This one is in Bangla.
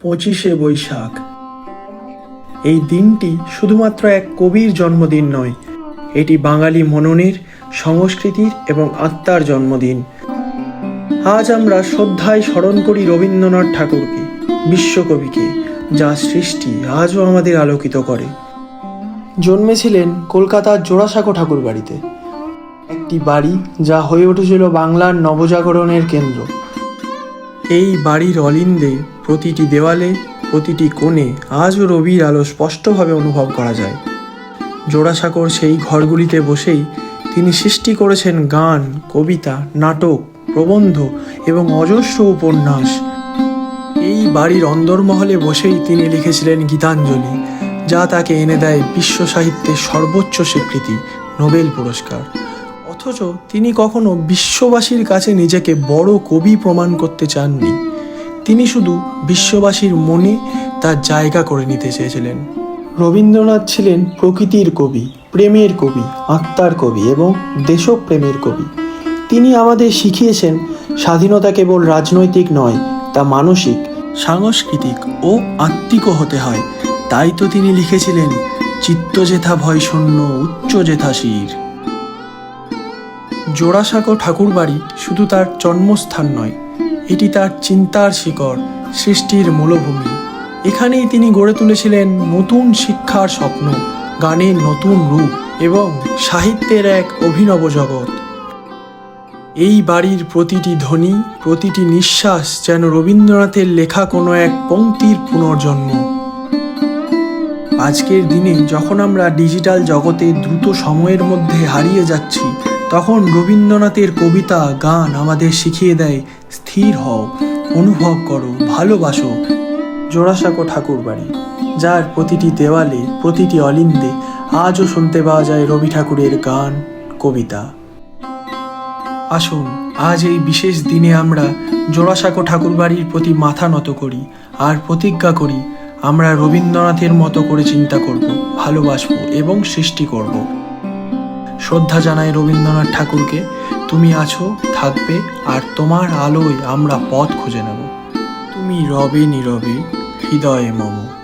পঁচিশে বৈশাখ। এই দিনটি শুধুমাত্র এক কবির জন্মদিন নয়, এটি বাঙালি মননের, সংস্কৃতির এবং আত্মার জন্মদিন। আজ আমরা শ্রদ্ধায় স্মরণ করি রবীন্দ্রনাথ ঠাকুরকে, বিশ্বকবিকে, যা সৃষ্টি আজও আমাদের আলোকিত করে। জন্মেছিলেন কলকাতার জোড়াসাঁকো ঠাকুর বাড়িতে একটি বাড়ি যা হয়ে উঠেছিল বাংলার নবজাগরণের কেন্দ্র। এই বাড়ির অলিন্দে প্রতিটি দেওয়ালে, প্রতিটি কোণে আজও রবির আলো স্পষ্টভাবে অনুভব করা যায়। জোড়াসাঁকোর সেই ঘরগুলিতে বসেই তিনি সৃষ্টি করেছেন গান, কবিতা, নাটক, প্রবন্ধ এবং অজস্র উপন্যাস। এই বাড়ির অন্দরমহলে বসেই তিনি লিখেছিলেন গীতাঞ্জলি, যা তাকে এনে দেয় বিশ্ব সাহিত্যের সর্বোচ্চ স্বীকৃতি, নোবেল পুরস্কার। অথচ তিনি কখনো বিশ্ববাসীর কাছে নিজেকে বড় কবি প্রমাণ করতে চাননি। তিনি শুধু বিশ্ববাসীর মনে তার জায়গা করে নিতে চেয়েছিলেন। রবীন্দ্রনাথ ছিলেন প্রকৃতির কবি, প্রেমের কবি, আত্মার কবি এবং দেশপ্রেমের কবি। তিনি আমাদের শিখিয়েছেন, স্বাধীনতা কেবল রাজনৈতিক নয়, তা মানসিক। সাংস্কৃতিক ও আত্মিকও হতে হয়। তাই তো তিনি লিখেছিলেন চিত্ত যেথা ভয় শূন্য উচ্চ যেথা শির। জোড়াসাঁকো ঠাকুরবাড়ি শুধু তার জন্মস্থান নয়, এটি তার চিন্তার শিকড়, সৃষ্টির মূলভূমি। এখানেই তিনি গড়ে তুলেছিলেন নতুন শিক্ষার স্বপ্ন, গানের নতুন রূপ এবং সাহিত্যের এক অভিনব জগৎ। এই বাড়ির প্রতিটি ধ্বনি, প্রতিটি নিঃশ্বাস যেন রবীন্দ্রনাথের লেখা কোনো এক পংক্তির পুনর্জন্ম। আজকের দিনে যখন আমরা ডিজিটাল জগতে দ্রুত সময়ের মধ্যে হারিয়ে যাচ্ছি তখন রবীন্দ্রনাথের কবিতা, গান আমাদের শিখিয়ে দেয়, স্থির হও, অনুভব করো, ভালোবাসো। জোড়াসাঁকো ঠাকুর বাড়ি যার প্রতিটি দেওয়ালে, প্রতিটি অলিন্দে আজও শুনতে পাওয়া যায় রবি ঠাকুরের গান, কবিতা। আসুন, আজ এই বিশেষ দিনে আমরা জোড়াসাঁকো ঠাকুরবাড়ির প্রতি মাথা নত করি আর প্রতিজ্ঞা করি, আমরা রবীন্দ্রনাথের মতো করে চিন্তা করব, ভালোবাসবো এবং সৃষ্টি করব। শ্রদ্ধা জানাই রবীন্দ্রনাথ ঠাকুরকে, তুমি আছো, থাকবে, আর তোমার আলোয় আমরা পথ খুঁজে নেব। তুমি রবে নীরবে, হৃদয়ে মম।